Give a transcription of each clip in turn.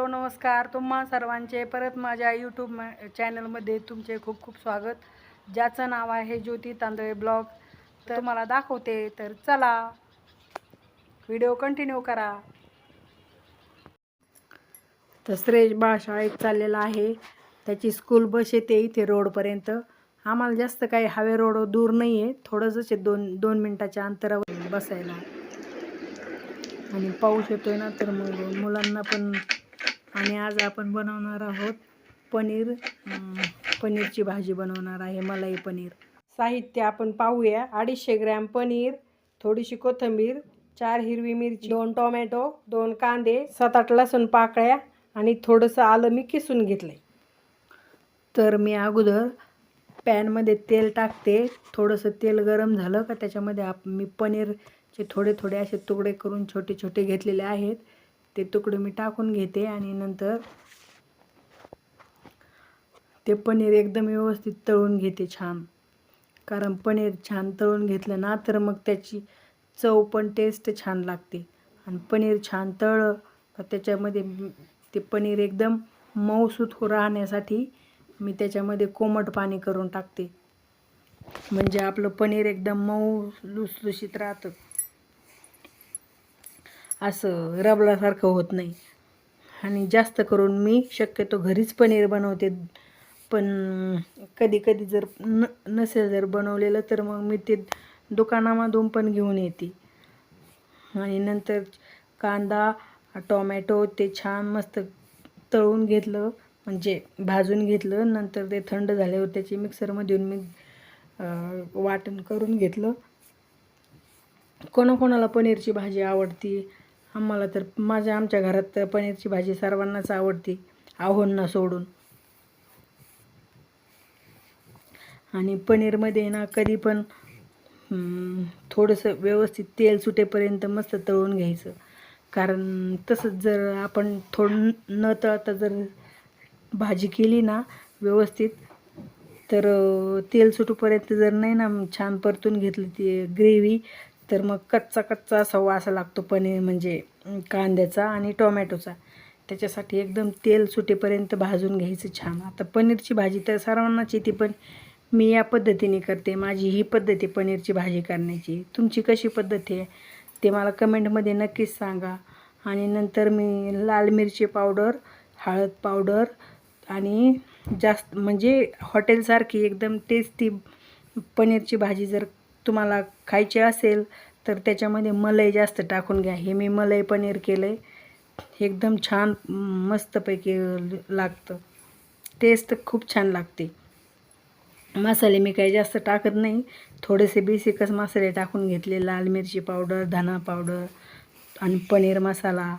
Hello नमस्कार. तुम्हा सर्वांचे परत माझ्या यूट्यूब म चॅनलमध्ये तुमचे खूप खूप स्वागत. ज्याचं नाव आहे ज्योती तांदळे ब्लॉग तर तुम्हाला दाखवते. तर चला व्हिडिओ कंटिन्यू करा. तर श्रेष बाळ शाळेत चाललेला आहे. त्याची स्कूल बस येते इथे रोडपर्यंत आम्हाला जास्त काही हवे रोड दूर नाही आहे थोडंसंच दोन दोन मिनटाच्या अंतरावर बसायला. आणि पाऊस येतोय ना तर मग मुलांना पण आणि आज आपण बनवणार आहोत पनीर. पनीरची भाजी बनवणार आहे मलाई पनीर. साहित्य आपण पाहूया. अडीचशे ग्रॅम पनीर थोडीशी कोथिंबीर चार हिरवी मिरची दोन टोमॅटो दोन कांदे सात आठ लसूण पाकळ्या आणि थोडंसं आलं मी किसून घेतलं तर मी अगोदर पॅनमध्ये तेल टाकते. थोडंसं तेल गरम झालं का त्याच्यामध्ये आप मी पनीरचे थोडे थोडे असे तुकडे करून छोटे छोटे घेतलेले आहेत. ते तुकडे मी टाकून घेते आणि नंतर ते पनीर एकदम व्यवस्थित तळून घेते छान. कारण पनीर छान तळून घेतलं ना तर मग त्याची चव पण टेस्ट छान लागते. आणि पनीर छान तळलं त्याच्यामध्ये ते पनीर एकदम मऊसूत राहण्यासाठी मी त्याच्यामध्ये कोमट पाणी करून टाकते. म्हणजे आपलं पनीर एकदम मऊ लुसलुशीत राहतं. असं रबलासारखं होत नाही. आणि जास्त करून मी शक्यतो घरीच पनीर बनवते. पण कधी कधी जर न नसेल जर बनवलेलं तर मग मी ते दुकानामधून पण घेऊन येते. आणि नंतर कांदा टोमॅटो ते छान मस्त तळून घेतलं म्हणजे भाजून घेतलं नंतर ते थंड झाल्यावर त्याची मिक्सरमधून मी वाटण करून घेतलं. कोणाकोणाला पनीरची भाजी आवडती आम्हाला तर माझ्या आमच्या घरात पनीरची भाजी सर्वांनाच आवडते. आहोंना सोडून. आणि पनीरमध्ये ना कधी पण थोडंसं व्यवस्थित तेल सुटेपर्यंत मस्त तळून घ्यायचं. कारण तसंच जर आपण थोडं न तळता जर भाजी केली ना व्यवस्थित तर तेल सुटूपर्यंत जर नाही ना छान परतून घेतली ती ग्रेव्ही तर मग कच्चा कच्चा असा वास लागतो पनीर म्हणजे कांद्याचा आणि टोमॅटोचा. त्याच्यासाठी एकदम तेल सुटेपर्यंत भाजून घ्यायचं छान. आता पनीरची भाजी तर सर्वांनाच येते पण मी या पद्धतीने करते. माझी ही पद्धत आहे पनीरची भाजी करण्याची. तुमची कशी पद्धत आहे ते मला कमेंटमध्ये नक्कीच सांगा. आणि नंतर मी लाल मिरची पावडर हळद पावडर आणि जास्त म्हणजे हॉटेलसारखी एकदम टेस्टी पनीरची भाजी जर तुम्हाला खायचे असेल तर त्याच्यामध्ये मलई जास्त टाकून घ्या. हे मी मलई पनीर केलं आहे एकदम छान मस्तपैकी लागतं. टेस्ट खूप छान लागते. मसाले मी काही जास्त टाकत नाही. थोडेसे बेसिकच मसाले टाकून घेतले. लाल मिरची पावडर धना पावडर आणि पनीर मसाला.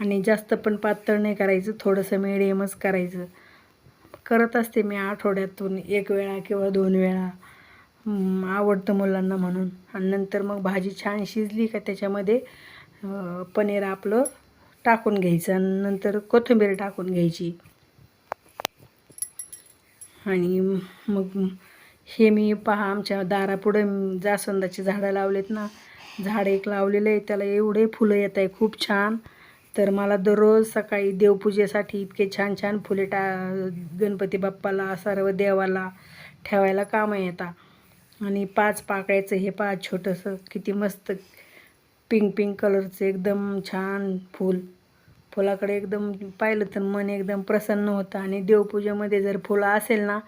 आणि जास्त पण पातळ नाही करायचं. थोडंसं मिडियमच करायचं. करत असते मी आठवड्यातून एक वेळा किंवा दोन वेळा. आवडतं मुलांना म्हणून. आणि नंतर मग भाजी छान शिजली का त्याच्यामध्ये पनीर आपलं टाकून घ्यायचं आणि नंतर कोथिंबीर टाकून घ्यायची. आणि मग हे मी पहा आमच्या दारापुढे जास्वंदाची झाडं लावलेत ना. झाड एक लावलेलं आहे त्याला एवढे फुलं येत आहे खूप छान. तर मला दररोज सकाळी देवपूजेसाठी इतके छान छान फुले टा गणपती बाप्पाला सर्व देवाला ठेवायला कामं येतात. आणि पाच पाकळ्याचं हे पाच छोटंसं किती मस्त पिंक पिंक कलरचं एकदम छान फूल. फुलाकडे एकदम पाहिलं तर मन एकदम प्रसन्न होतं. आणि देवपूजेमध्ये जर फुलं असेल ना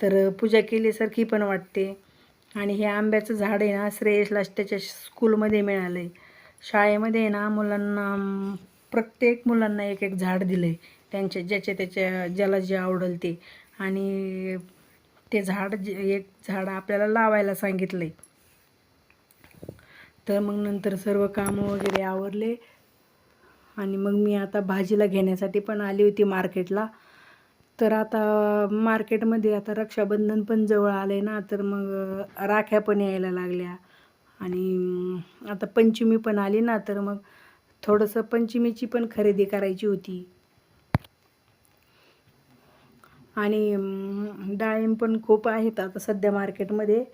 तर पूजा केल्यासारखी पण वाटते. आणि हे आंब्याचं झाड आहे ना श्रेयसला त्याच्या स्कूलमध्ये मिळालं आहे शाळेमध्ये आहे ना मुलांना प्रत्येक मुलांना एक एक झाड दिलं आहे त्यांच्या ज्याच्या त्याच्या ज्याला जे आवडेल ते. आणि ते झाड जे एक झाड आपल्याला लावायला सांगितलं आहे तर मग नंतर सर्व कामं वगैरे आवरले. आणि मग मी आता भाजीला घेण्यासाठी पण आली होती मार्केटला. तर आता मार्केटमध्ये आता रक्षाबंधन पण जवळ आलं आहे ना तर मग राख्या पण यायला लागल्या. आणि आता पंचमी पण आली ना तर मग थोडंसं पंचमीची पण खरेदी करायची होती. आणि डाळिंब पण खूप आहेत आता सध्या मार्केटमध्ये.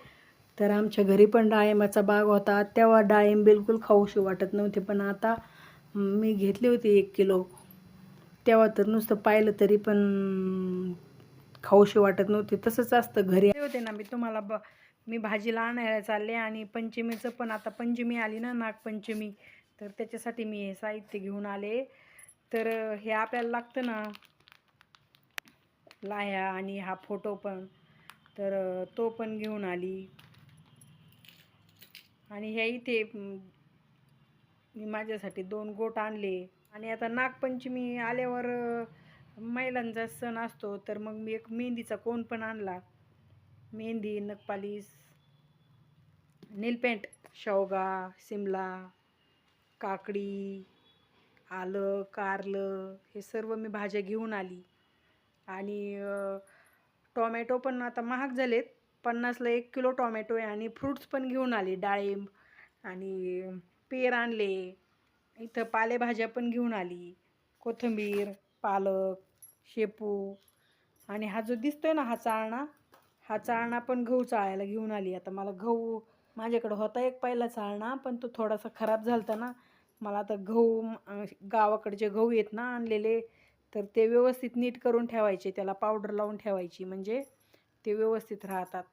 तर आमच्या घरी पण डाळिंबाचा बाग होता. तेव्हा डाळिंब बिलकुल खाऊशी वाटत नव्हते. पण आता मी घेतली होती एक किलो. तेव्हा तर नुसतं पाहिलं तरी पण खाऊशी वाटत नव्हती. तसंच असतं घरी होते ना मी तुम्हाला ब मी भाजीला आणायला चालले आणि पंचमीचं पण आता पंचमी आली ना नागपंचमी. तर त्याच्यासाठी मी हे साहित्य घेऊन आले. तर हे आपल्याला लागतं ना लाह्या आणि हा फोटो पण. तर तो पण घेऊन आली. आणि ह्या इथे मी माझ्यासाठी दोन गोट आणले. आणि आता नागपंचमी आल्यावर महिलांचा सण असतो तर मग मी एक मेहंदीचा कोण पण आणला. मेहंदी नखपालीस नीलपेंट शेवगा सिमला काकडी आलं कारलं हे सर्व मी भाज्या घेऊन आली. आणि टोमॅटो टॉमॅटो पण आता महाग झालेत. पन्नासला एक किलो टॉमॅटो आहे आणि फ्रूट्स पण घेऊन आले. डाळिंब आणि पेर आणले. इथं पालेभाज्या पण घेऊन आली. कोथिंबीर पालक शेपू आणि हा जो दिसतोय ना हा चाळणा हा चाळणा पण गहू चाळायला घेऊन आली. आता मला गहू माझ्याकडं होता एक पहिला चाळणा पण तो थोडासा खराब झाला ना. मला आता गहू गावाकडचे गहू आहेत ना आणलेले. तर ते व्यवस्थित नीट करून ठेवायचे त्याला पावडर लावून ठेवायची म्हणजे ते व्यवस्थित राहतात.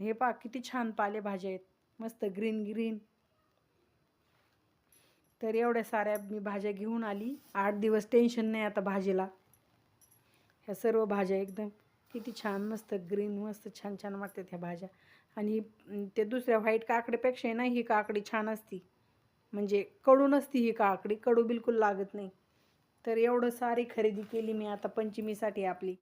हे पा किती छान पालेभाज्या आहेत. मस्त ग्रीन ग्रीन. तर एवढ्या साऱ्या मी भाज्या घेऊन आली. आठ दिवस टेन्शन नाही आता भाजीला. ह्या सर्व भाज्या एकदम किती छान मस्त ग्रीन मस्त छान छान वाटतात ह्या भाज्या. आणि ते दुसऱ्या व्हाईट काकडीपेक्षा ना ही काकडी छान असती. म्हणजे कडू नसती ही काकडी कडू बिलकुल लागत नाही. तर एवढं सारी खरेदी केली मी आता पंचमीसाठी आपली.